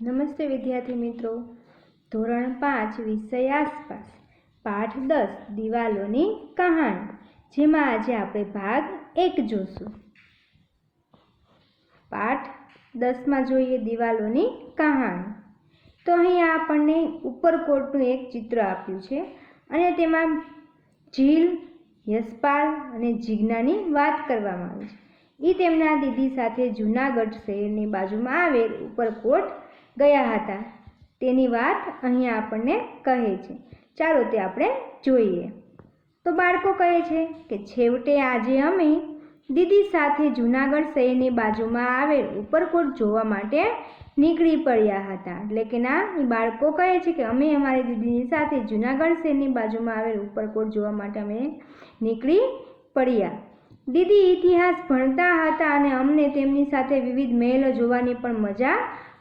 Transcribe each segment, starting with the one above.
નમસ્તે વિદ્યાર્થી મિત્રો. ધોરણ પાંચ, વિષય આસપાસ. પાઠ દસ, દિવાલોની કહાણી, જેમાં આજે આપણે ભાગ એક જોશું. પાઠ દસમાં જોઈએ દિવાલોની કહાણી. તો અહીંયા આપણને ઉપરકોટનું એક ચિત્ર આપ્યું છે અને તેમાં ઝીલ, યશપાલ અને જીજ્ઞાની વાત કરવામાં આવી છે. એ તેમના દીદી સાથે જૂનાગઢ શહેરની બાજુમાં આવેલ ઉપરકોટ ગયા હતા. તેની વાત અહીંયા આપણને કહે છે. ચાલો તે આપણે જોઈએ. તો બાળકો કહે છે કે છેવટે આજે અમે દીદી સાથે જૂનાગઢ શહેરની બાજુમાં આવેલ ઉપરકોટ જોવા માટે નીકળી પડ્યા હતા. એટલે કે ના બાળકો કહે છે કે અમે અમારી દીદીની સાથે જૂનાગઢ શહેરની બાજુમાં આવેલ ઉપરકોટ જોવા માટે અમે નીકળી પડ્યા. દીદી ઇતિહાસ ભણતા હતા અને અમને તેમની સાથે વિવિધ મહેલો જોવાની પણ મજા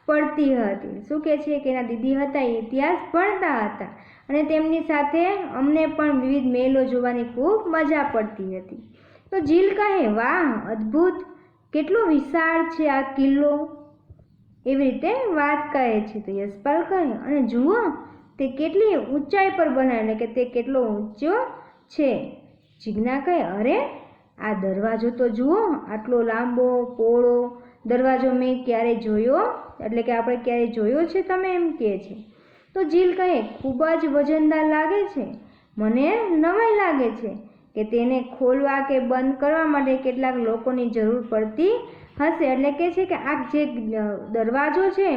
પડતી હતી. શું કહે છે કે એના દીદી હતા, એ ઇતિહાસ ભણતા હતા અને તેમની સાથે અમને પણ વિવિધ મેલો જોવાની ખૂબ મજા પડતી હતી. તો જીલ કહે, વાહ, અદ્ભુત! કેટલો વિશાળ છે આ કિલ્લો. એવી રીતે વાત કહે છે. તો યશપાલ કહે, અને જુઓ, તે કેટલી ઊંચાઈ પર બનાવે કે તે કેટલો ઊંચો છે. જીજ્ઞા કહે, અરે, આ દરવાજો તો જુઓ, આટલો લાંબો, પોળો દરવાજો મેં ક્યારે જોયો એટલે કે આપણે ક્યારે જોયો છે તમે એમ કહે છે. તો જીલ કહે, ખૂબ જ વજનદાર લાગે છે. મને નવાઈ લાગે છે કે તેને ખોલવા કે બંધ કરવા માટે કેટલાક લોકોની જરૂર પડતી હશે. એટલે કે છે કે આ જે દરવાજો છે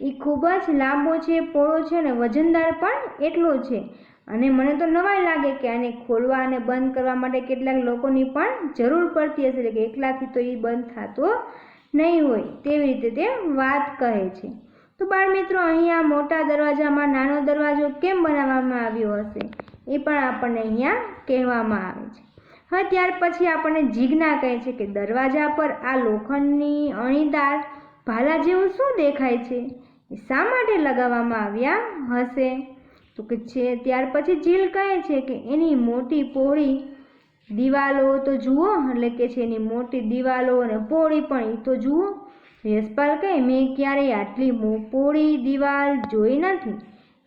એ ખૂબ જ લાંબો છે, પોળો છે અને વજનદાર પણ એટલો છે. અને મને તો નવાઈ લાગે કે આને ખોલવા અને બંધ કરવા માટે કેટલાક લોકોની પણ જરૂર પડતી હશે. એટલે કે એકલાથી તો એ બંધ થતો નહીં હોય તેવી રીતે તે વાત કહે છે. તો બાળ મિત્રો અહીંયા મોટા દરવાજામાં નાનો દરવાજો કેમ બનાવવામાં આવ્યો હશે? એ પણ આપણને અહીંયા કહેવામાં આવે છે. હવે ત્યાર પછી આપણને જીજ્ઞા કહે છે કે દરવાજા પર આ લોખંડની અણીદાર ભાલા જેવું શું દેખાય છે? એ શા માટે લગાવવામાં આવ્યા હશે? તો કે છે ત્યાર પછી જીલ કહે છે કે એની મોટી પહોળી દિવાલો તો જુઓ, એટલે કે છે એની મોટી દિવાલો અને પહોળી પણ એ તો જુઓ. યશપાલ કહે, મેં ક્યારેય આટલી પોળી દિવાલ જોઈ નથી.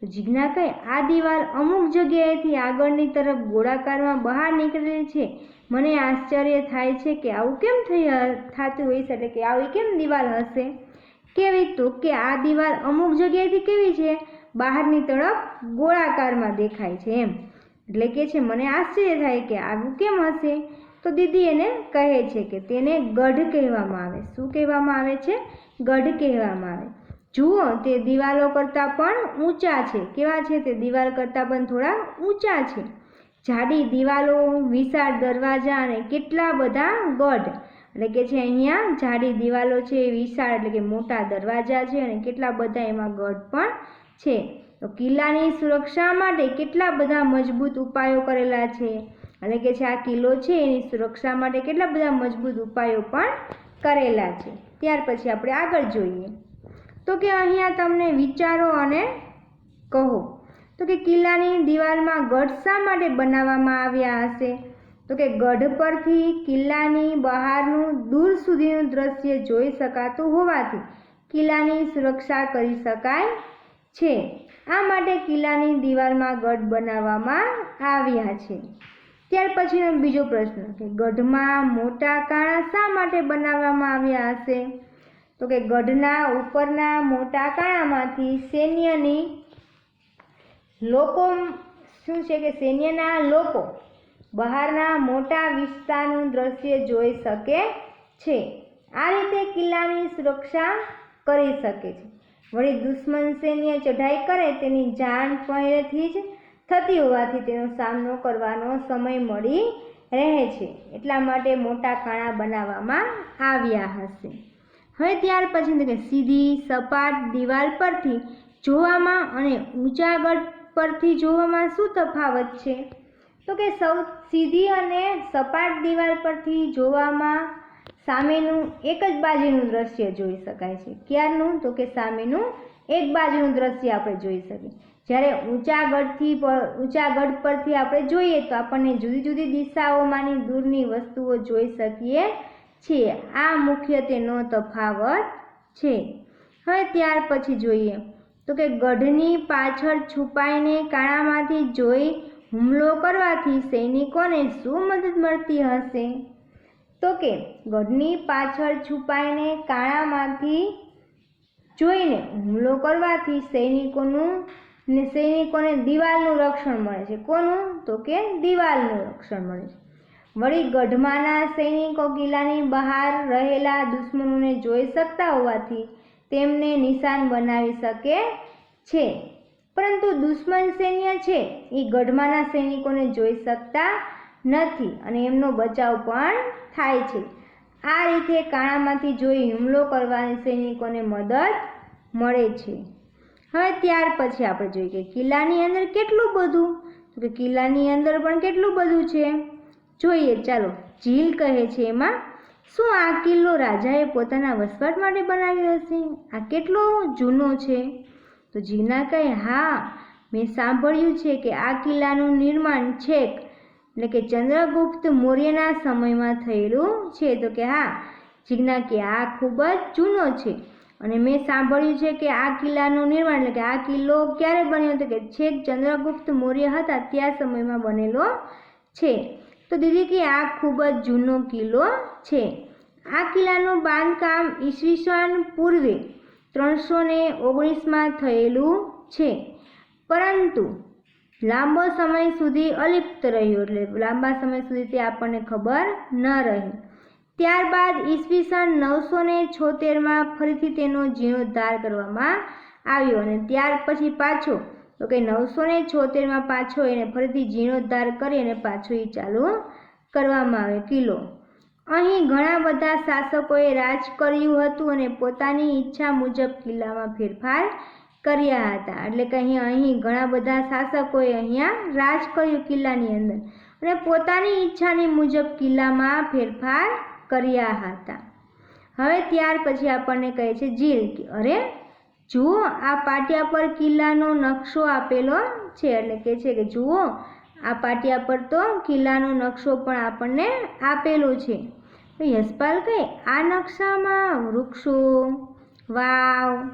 જીજ્ઞા કહે, આ દિવાલ અમુક જગ્યાએથી આગળની તરફ ગોળાકારમાં બહાર નીકળેલી છે. મને આશ્ચર્ય થાય છે કે આવું કેમ થઈ, થતું હોય છે, એટલે કે આવી કેમ દિવાલ હશે? કેવી તો કે આ દિવાલ અમુક જગ્યાએથી કેવી છે? બહારની તરફ ગોળાકારમાં દેખાય છે, એમ. એટલે કે છે, મને આશ્ચર્ય થાય કે આવું કેમ હશે? તો દીદી એને કહે છે કે તેને ગઢ કહેવામાં આવે. શું કહેવામાં આવે છે? ગઢ કહેવામાં આવે. જુઓ, તે દિવાલો કરતાં પણ ઊંચા છે. કેવા છે? તે દિવાલ કરતાં પણ થોડા ઊંચા છે. જાડી દિવાલો, વિશાળ દરવાજા અને કેટલા બધા ગઢ. એટલે કે છે, અહીંયા જાડી દિવાલો છે, વિશાળ એટલે કે મોટા દરવાજા છે અને કેટલા બધા એમાં ગઢ પણ છે. તો કિલ્લાની સુરક્ષા માટે કેટલા બધા મજબૂત ઉપાયો કરેલા છે? એટલે કે છે આ કિલ્લો છે, એની સુરક્ષા માટે કેટલા બધા મજબૂત ઉપાયો પણ કરેલા છે. ત્યાર પછી આપણે આગળ જોઈએ. તો કે અહીંયા તમને વિચારો અને કહો. તો કે કિલ્લાની દિવાલમાં ગઢ શા માટે બનાવવામાં આવ્યા હશે? તો કે ગઢ પરથી કિલ્લાની બહારનું દૂર સુધીનું દ્રશ્ય જોઈ શકાતું હોવાથી કિલ્લાની સુરક્ષા કરી શકાય છે. આ માટે કિલ્લાની દિવાલમાં ગઢ બનાવવામાં આવ્યા છે. ત્યાર પછીનો બીજો પ્રશ્ન કે ગઢમાં મોટા કાણા શા માટે બનાવવામાં આવ્યા હશે? તો કે ગઢના ઉપરના મોટા કાણામાંથી સૈન્યની લોકો શું છે કે સૈન્યના લોકો બહારના મોટા વિસ્તારનું દ્રશ્ય જોઈ શકે છે. આ રીતે કિલ્લાની સુરક્ષા કરી શકે છે. વળી દુશ્મન સૈન્ય ચઢાઈ કરે તેની જાણ પહેલેથી જ થતી હોવાથી તેનો સામનો કરવાનો સમય મળી રહે છે. એટલા માટે મોટા કાણા બનાવવામાં આવ્યા હશે. હવે ત્યાર પછી કે સીધી સપાટ દિવાલ પરથી જોવામાં અને ઊંચા ગઢ પરથી જોવામાં શું તફાવત છે? તો કે સૌ, સીધી અને સપાટ દિવાલ પરથી જોવામાં સામેનું એક જ બાજુનું દ્રશ્ય જોઈ શકાય છે. ક્યારનું તો કે સામેનું એક બાજુનું દ્રશ્ય આપણે જોઈ શકીએ. જ્યારે ઊંચા ગઢથી ઊંચા ગઢ પરથી આપણે જોઈએ તો આપણને જુદી જુદી દિશાઓમાંની દૂરની વસ્તુઓ જોઈ શકીએ છીએ. આ મુખ્ય તેનો તફાવત છે. હવે ત્યાર પછી જોઈએ. તો કે ગઢની પાછળ છુપાઈને કાણામાંથી જોઈ હુમલો કરવાથી સૈનિકોને શું મદદ મળતી હશે? તો કે ગઢની પાછળ છુપાઈને કાણામાંથી જોઈને હુમલો કરવાથી સૈનિકોનું ને સૈનિકોને દિવાલનું રક્ષણ મળે છે. કોનું? તો કે દિવાલનું રક્ષણ મળે છે. વળી ગઢમાંના સૈનિકો કિલ્લાની બહાર રહેલા દુશ્મનોને જોઈ શકતા હોવાથી તેમને નિશાન બનાવી શકે છે. પરંતુ દુશ્મન સૈન્ય છે, એ ગઢમાંના સૈનિકોને જોઈ શકતા નથી અને એમનો બચાવ પણ થાય છે. આ રીતે કાણામાંથી જોઈ હુમલો કરવાની સૈનિકોને મદદ મળે છે. હવે ત્યાર પછી આપણે જોઈએ કે કિલ્લાની અંદર કેટલું બધું? તો કે કિલ્લાની અંદર પણ કેટલું બધું છે? જોઈએ, ચાલો, ઝીલ કહે છે એમાં. શું આ કિલ્લો રાજાએ પોતાના વસવાટ માટે બનાવ્યો હશે? આ કેટલો જૂનો છે? તો ઝીલના કહે, હા, મેં સાંભળ્યું છે કે આ કિલ્લાનું નિર્માણ છેક એટલે કે ચંદ્રગુપ્ત મૌર્યના સમયમાં થયેલું છે. તો કે હા, જીજ્ઞા કે આ ખૂબ જ જૂનો છે. અને મેં સાંભળ્યું છે કે આ કિલ્લાનું નિર્માણ, એટલે કે આ કિલ્લો ક્યારે બન્યો હતો કે છેક ચંદ્રગુપ્ત મૌર્ય હતા ત્યાં સમયમાં બનેલો છે. તો દીદી કે આ ખૂબ જ જૂનો કિલ્લો છે. આ કિલ્લાનું બાંધકામ ઈસવીસન પૂર્વે ત્રણસો ને ઓગણીસમાં થયેલું છે. પરંતુ લાંબો સમય સુધી અલિપ્ત રહ્યું એટલે લાંબા સમય સુધી તે આપણને ખબર ન રહી. ત્યારબાદ ઈસવીસન નવસો ને છોતેરમાં ફરીથી તેનો જીર્ણોદ્ધાર કરવામાં આવ્યો અને ત્યાર પછી પાછો, તો કે નવસો ને છોતેરમાં પાછો એને ફરીથી જીર્ણોદ્ધાર કરી અને પાછો એ ચાલુ કરવામાં આવે, કિલ્લો. અહીં ઘણા બધા શાસકોએ રાજ કર્યું હતું અને પોતાની ઈચ્છા મુજબ કિલ્લામાં ફેરફાર કર્યા હતા. એટલે કે અહીં અહીં ઘણા બધા શાસકોએ અહીંયા રાજ કર્યું કિલ્લાની અંદર. અને પોતાની ઈચ્છાની મુજબ કિલ્લામાં ફેરફાર કર્યા હતા. હવે ત્યાર પછી આપણને કહે છે જીલ કે, અરે જુઓ, આ પાટિયા પર કિલ્લાનો નકશો આપેલો છે. એટલે કહે છે કે, જુઓ, આ પાટિયા પર તો કિલ્લાનો નકશો પણ આપણને આપેલો છે. યશપાલ કહે, આ નકશામાં વૃક્ષો, વાવ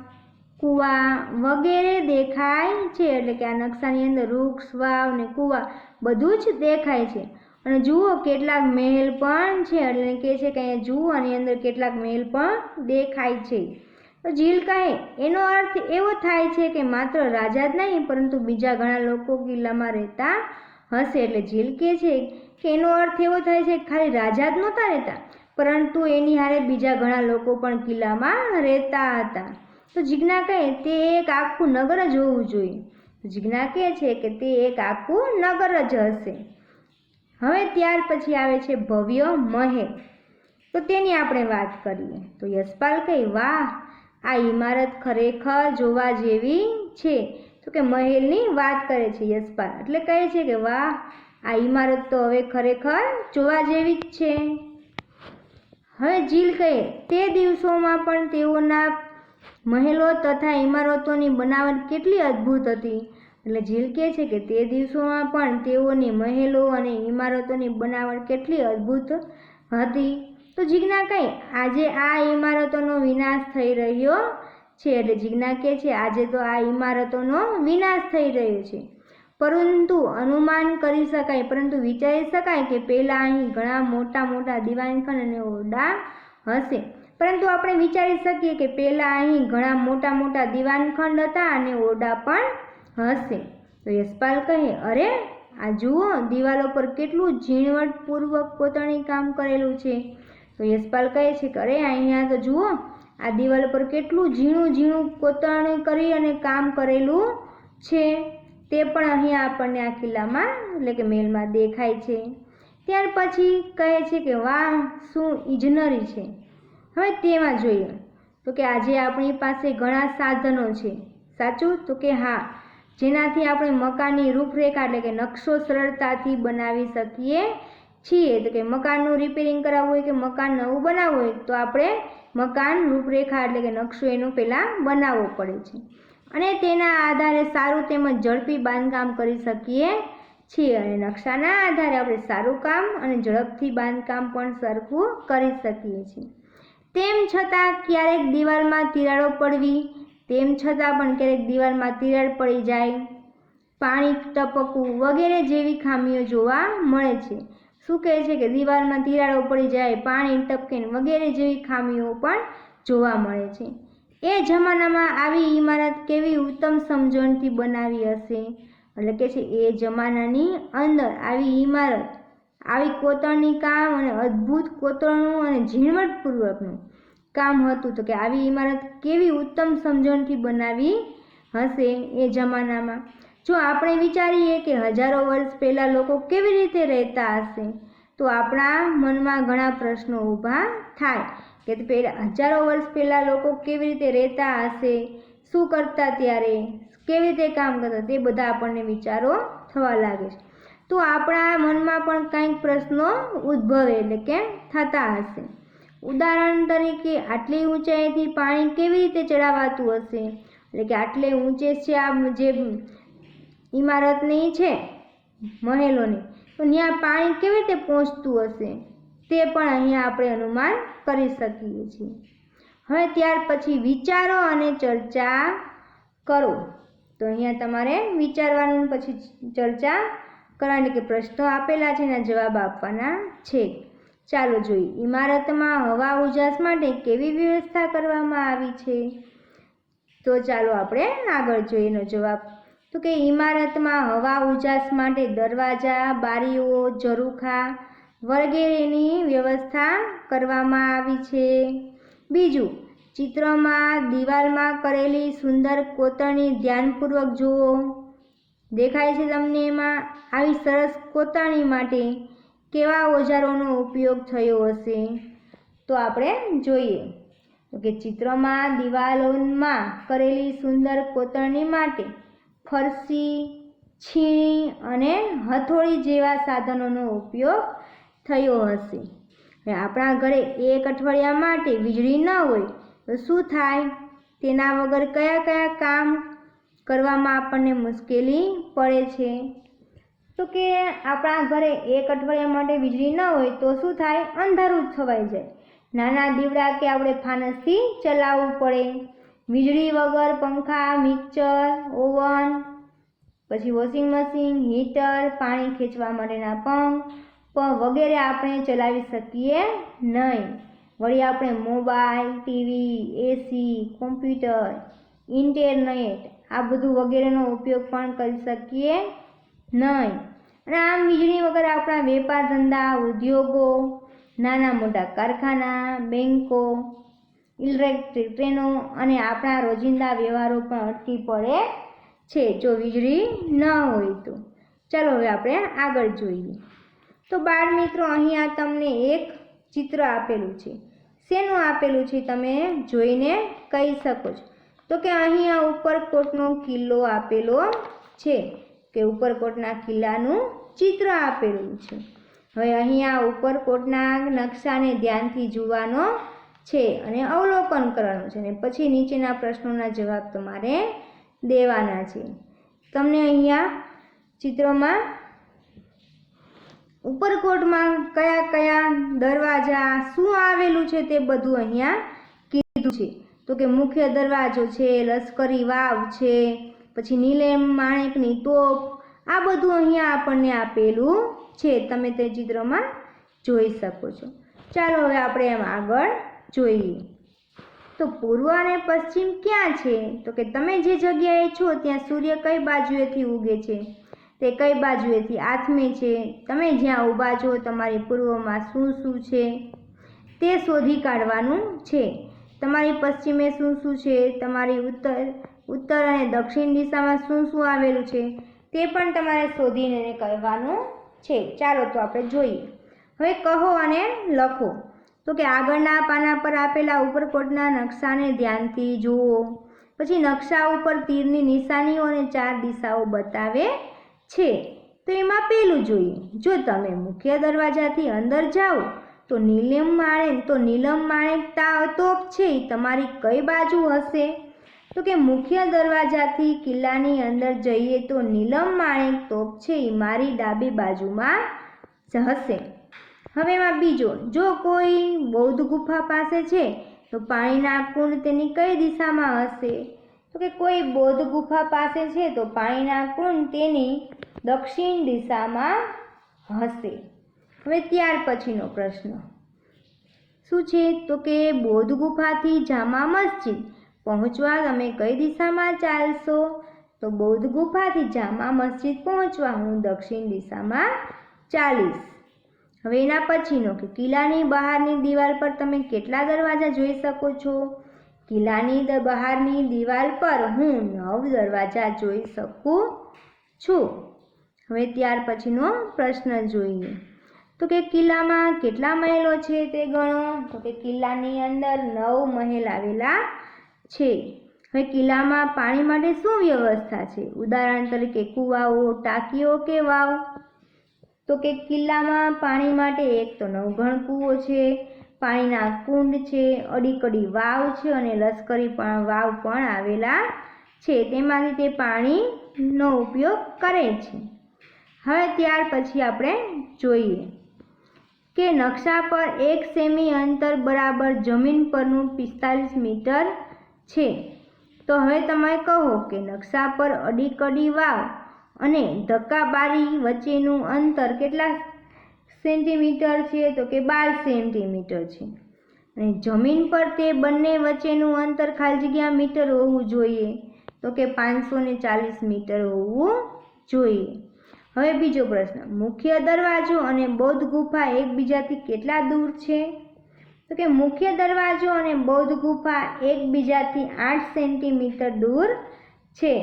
કૂવા વગેરે દેખાય છે. એટલે કે આ નકશાની અંદર વૃક્ષ, વાવ ને કૂવા બધું જ દેખાય છે. અને જુઓ કેટલાક મહેલ પણ છે. એટલે કહે છે કે અહીંયા જુઓ, આની અંદર કેટલાક મહેલ પણ દેખાય છે. તો જીલ કહે એનો અર્થ એવો થાય છે કે માત્ર રાજા જ નહીં, પરંતુ બીજા ઘણા લોકો કિલ્લામાં રહેતા હશે. એટલે જીલ કહે છે કે એનો અર્થ એવો થાય છે કે ખાલી રાજા જ નહોતા રહેતા, પરંતુ એની હારે બીજા ઘણા લોકો પણ કિલ્લામાં રહેતા હતા. તો જીજ્ઞા કહે, તે એક આખું નગર જ હોવું જોઈએ. જીજ્ઞા કહે છે કે, તે એક આખું નગર જ હશે. હવે ત્યાર પછી આવે છે ભવ્ય મહેલ. તો તેની આપણે વાત કરીએ. તો યશપાલ કહે, વાહ, આ ઇમારત ખરેખર જોવા જેવી છે. તો કે મહેલની વાત કરે છે યશપાલ. એટલે કહે છે કે, વાહ, આ ઇમારત તો હવે ખરેખર જોવા જેવી જ છે. હવે જીલ કહે, તે દિવસોમાં પણ તેઓના મહેલો તથા ઇમારતોની બનાવટ કેટલી અદ્ભુત હતી. એટલે જીલ કહે છે કે તે દિવસોમાં પણ તેઓની મહેલો અને ઇમારતોની બનાવટ કેટલી અદ્ભુત હતી. તો જીજ્ઞા કહે, આજે આ ઇમારતોનો વિનાશ થઈ રહ્યો છે. એટલે જીજ્ઞા કહે છે, આજે તો આ ઇમારતોનો વિનાશ થઈ રહ્યો છે. પરંતુ અનુમાન કરી શકાય, પરંતુ વિચારી શકાય કે પહેલાં અહીં ઘણા મોટા મોટા દિવાનખંડ અને ઓરડા હશે. પરંતુ આપણે વિચારી શકીએ કે પહેલાં અહીં ઘણા મોટા મોટા દિવાનખંડ હતા અને ઓરડા પણ હશે. તો યશપાલ કહે, અરે, આ જુઓ, દિવાલો પર કેટલું ઝીણવટપૂર્વક પોતાની કામ કરેલું છે. તો યશપાલ કહે છે કે, અરે, અહીંયા તો જુઓ, આ દિવાલ પર કેટલું ઝીણું ઝીણું કોતરણી કરી અને કામ કરેલું છે. તે પણ અહીંયા આપણને આ કિલ્લામાં, એટલે કે મહેલમાં દેખાય છે. ત્યાર પછી કહે છે કે, વાહ, શું ઇજનરી છે. હવે તેમાં જોઈએ. તો કે આજે આપણી પાસે ઘણા સાધનો છે. સાચું? તો કે હા. જેનાથી આપણે મકાનની રૂપરેખા એટલે કે નકશો સરળતાથી બનાવી શકીએ છીએ. તો કે મકાનનું રિપેરિંગ કરાવવું હોય કે મકાન નવું બનાવવું હોય, તો આપણે મકાન રૂપરેખા એટલે કે નકશો એનો પહેલાં બનાવવો પડે છે. અને તેના આધારે સારું તેમજ ઝડપી બાંધકામ કરી શકીએ છીએ. અને નકશાના આધારે આપણે સારું કામ અને ઝડપથી બાંધકામ પણ સરખું કરી શકીએ છીએ. તેમ છતાં ક્યારેક દિવાલમાં તિરાડો પડવી, તેમ છતાં પણ ક્યારેક દિવાલમાં તિરાડ પડી જાય. પાણી ટપકવું વગેરે જેવી ખામીઓ જોવા મળે છે. શું કહે છે કે દિવાલમાં તિરાડો પડી જાય, પાણી ટપકે વગેરે જેવી ખામીઓ પણ જોવા મળે છે? એ જમાનામાં આવી ઇમારત કેવી ઉત્તમ સમજણથી બનાવી હશે? એટલે કે છે, એ જમાનાની અંદર આવી ઇમારત આવી કોતરણી કામ અને અદ્ભુત કોતરણું અને ઝીણવટપૂર્વકનું કામ હતું તો કે આવી ઇમારત કેવી ઉત્તમ સમજણથી બનાવી હશે એ જમાનામાં? જો આપણે વિચારીએ કે હજારો વર્ષ પહેલાં લોકો કેવી રીતે રહેતા હશે, તો આપણા મનમાં ઘણા પ્રશ્નો ઊભા થાય કે પહેલાં હજારો વર્ષ પહેલાં લોકો કેવી રીતે રહેતા હશે, શું કરતા ત્યારે, કેવી રીતે કામ કરતા તે બધા આપણને વિચારો થવા લાગે છે. તો આપણા મનમાં પણ કંઈક પ્રશ્નો ઉદ્ભવે એટલે કે થતા હશે. ઉદાહરણ તરીકે, આટલી ઊંચાઈથી પાણી કેવી રીતે ચડાવાતું હશે? એટલે કે આટલે ઊંચે છે આ જે ઇમારતની છે, મહેલોની, તો ત્યાં પાણી કેવી રીતે પહોંચતું હશે? તે પણ અહીંયા આપણે અનુમાન કરી શકીએ છીએ. હવે ત્યાર પછી વિચારો અને ચર્ચા કરો. તો અહીંયા તમારે વિચારવાનું પછી ચર્ચા કરવાની કે પ્રશ્નો આપેલા છે એના જવાબ આપવાના છે. ચાલો જોઈએ. ઇમારતમાં હવા ઉજાસ માટે કેવી વ્યવસ્થા કરવામાં આવી છે? તો ચાલો આપણે આગળ જોઈએ એનો જવાબ. તો કે ઇમારતમાં હવા ઉજાસ માટે દરવાજા, બારીઓ, ઝરૂખા વગેરેની વ્યવસ્થા કરવામાં આવી છે. બીજું, ચિત્રમાં દિવાલમાં કરેલી સુંદર કોતરણી ધ્યાનપૂર્વક જુઓ. દેખાય છે તમને એમાં આવી સરસ કોતરણી માટે કેવા ઓજારોનો ઉપયોગ થયો હશે? તો આપણે જોઈએ. કે ચિત્રમાં, દિવાલોમાં કરેલી સુંદર કોતરણી માટે ફરસી, છીણી અને હથોડી જેવા સાધનોનો ઉપયોગ થયો હશે. આપણા ઘરે એક અઠવાડિયા માટે વીજળી ન હોય, તો શું થાય? તેના વગર કયા કયા કામ કરવામાં આપણને મુશ્કેલી પડે છે? તો કે આપણા ઘરે એક અઠવાડિયા માટે વીજળી ન હોય તો શું થાય? અંધારું જ છવાઈ જાય. નાના દીવડા કે આપણે ફાનસથી ચલાવવું પડે. વીજળી વગર પંખા, મિક્સર, ઓવન, પછી વોશિંગ મશીન, હીટર, પાણી ખેંચવા માટેના પંપ પણ વગેરે આપણે ચલાવી શકીએ નહીં. વળી આપણે mobile, TV, AC, computer, internet આ બધું વગેરેનો ઉપયોગ પણ કરી શકીએ નહીં. અને આમ વીજળી વગર આપણા વેપાર ધંધા, ઉદ્યોગો, નાના મોટા કારખાના બેન્કો ઇલેક્ટ્રિક ટ્રેનો અને આપણા રોજિંદા વ્યવહારો પણ અટકી પડે છે જો વીજળી ન હોય તો. ચાલો હવે આપણે આગળ જોઈએ. તો બાળ મિત્રો અહીંયા તમને એક ચિત્ર આપેલું છે. શેનું આપેલું છે તમે જોઈને કહી શકો છો. તો કે અહીંયા ઉપર કોટનો કિલ્લો આપેલો છે. કે ઉપરકોટના કિલ્લાનું ચિત્ર આપેલું છે. હવે અહીંયા ઉપરકોટના નકશાને ધ્યાનથી જોવાનો છે અને અવલોકન કરવાનું છે અને પછી નીચેના પ્રશ્નોના જવાબ તમારે દેવાના છે. તમને અહીંયા ચિત્રમાં ઉપરકોટમાં કયા કયા દરવાજા શું આવેલું છે તે બધું અહીંયા કીધું છે. તો કે મુખ્ય દરવાજો છે, લશ્કરી વાવ છે પછી નીલેમ માણેકની તોપ આ બધું અહીંયા આપણને આપેલું છે. તમે તે ચિત્રમાં જોઈ શકો છો. ચાલો હવે આપણે એમ આગળ જોઈએ. તો પૂર્વ અને પશ્ચિમ ક્યાં છે? તો કે તમે જે જગ્યાએ છો, ત્યાં સૂર્ય કઈ બાજુએથી ઉગે છે? તે કઈ બાજુએથી આથમે છે? તમે જ્યાં ઊભા છો, તમારી પૂર્વમાં શું શું છે? તે શોધી કાઢવાનું છે. તમારી પશ્ચિમે શું શું છે? તમારી ઉત્તર ઉત્તર અને દક્ષિણ દિશામાં શું શું આવેલું છે તે પણ તમારે શોધીને કહેવાનું છે. ચાલો તો આપણે જોઈએ. હવે કહો અને લખો. તો કે આગળના પાના પર આપેલા ઉપરકોટના નકશાને ધ્યાનથી જુઓ. પછી નકશા ઉપર તીરની નિશાનીઓ અને ચાર દિશાઓ બતાવે છે. તો એમાં પેલું જોઈએ. જો તમે મુખ્ય દરવાજાથી અંદર જાઓ, તો નીલમ માણેક તો નીલમ માણેક તા, તોપ છે તમારી કઈ બાજુ હશે? તો કે મુખ્ય દરવાજાથી કિલ્લાની અંદર જઈએ તો નીલમ માણેક તોપ છે એ મારી ડાબી બાજુમાં હશે. હવે એમાં બીજો, જો કોઈ બૌદ્ધ ગુફા પાસે છે, તો પાણીના કુંડ તેની કઈ દિશામાં હશે? તો કે કોઈ બૌદ્ધ ગુફા પાસે છે, તો પાણીના કુંડ તેની દક્ષિણ દિશામાં હશે. હવે ત્યાર પછીનો પ્રશ્ન. શું છે? તો કે બૌદ્ધ ગુફાથી જામા મસ્જિદ પહોંચવા તમે કઈ દિશામાં ચાલશો? તો બૌદ્ધ ગુફાથી જામા મસ્જિદ પહોંચવા હું દક્ષિણ દિશામાં ચાલીશ. હવે એના પછીનો કે કિલ્લાની બહારની દિવાલ પર તમે કેટલા દરવાજા જોઈ શકો છો? કિલ્લાની બહારની દિવાલ પર હું નવ દરવાજા જોઈ શકું છું. હવે ત્યાર પછીનો પ્રશ્ન જોઈએ. તો કે કિલ્લામાં કેટલા મહેલો છે તે ગણો? તો કે કિલ્લાની અંદર નવ મહેલ આવેલા છે. હવે કિલ્લામાં પાણી માટે શું વ્યવસ્થા છે? ઉદાહરણ તરીકે કૂવાઓ, ટાંકીઓ કે વાવ? તો કે કિલ્લામાં પાણી માટે એક તો નવઘણ કૂવો છે, પાણીના કુંડ છે, અડીકડી વાવ છે અને લશ્કરી પણ વાવ પણ આવેલા છે. તેમાંથી તે પાણીનો ઉપયોગ કરે છે. હવે ત્યાર પછી આપણે જોઈએ કે નકશા પર એક સેમી અંતર બરાબર જમીન પરનું પિસ્તાલીસ મીટર છે. તો હવે તમે કહો કે નકશા પર અડીકડી વાવ અને ધક્કાબારી વચ્ચેનું અંતર કેટલા સેન્ટીમીટર છે? તો કે બાર સેન્ટીમીટર છે. અને જમીન પર તે બંને વચ્ચેનું અંતર ખાલી જગ્યા મીટર હોવું જોઈએ. તો કે પાંચસો ને ચાલીસ મીટર હોવું જોઈએ. હવે બીજો પ્રશ્ન. મુખ્ય દરવાજો અને બૌદ્ધ ગુફા એકબીજાથી કેટલા દૂર છે? તો કે મુખ્ય દરવાજો અને બૌદ્ધ ગુફા એકબીજાથી આઠ સેન્ટીમીટર દૂર છે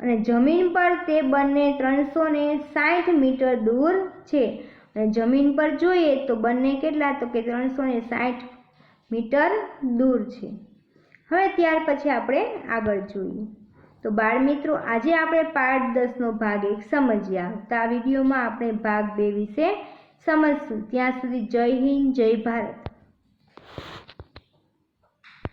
અને જમીન પર તે બંને ત્રણસો ને સાઠ મીટર દૂર છે. અને જમીન પર જોઈએ તો બંને કેટલા? તો કે ત્રણસો ને સાઠ મીટર દૂર છે. હવે ત્યાર પછી આપણે આગળ જોઈએ. તો બાળ મિત્રો આજે આપણે પાઠ દસનો ભાગ એક સમજ્યા. તો આ વિડીયોમાં આપણે ભાગ બે વિશે સમજશું. ત્યાં સુધી જય હિન્દ, જય ભારત.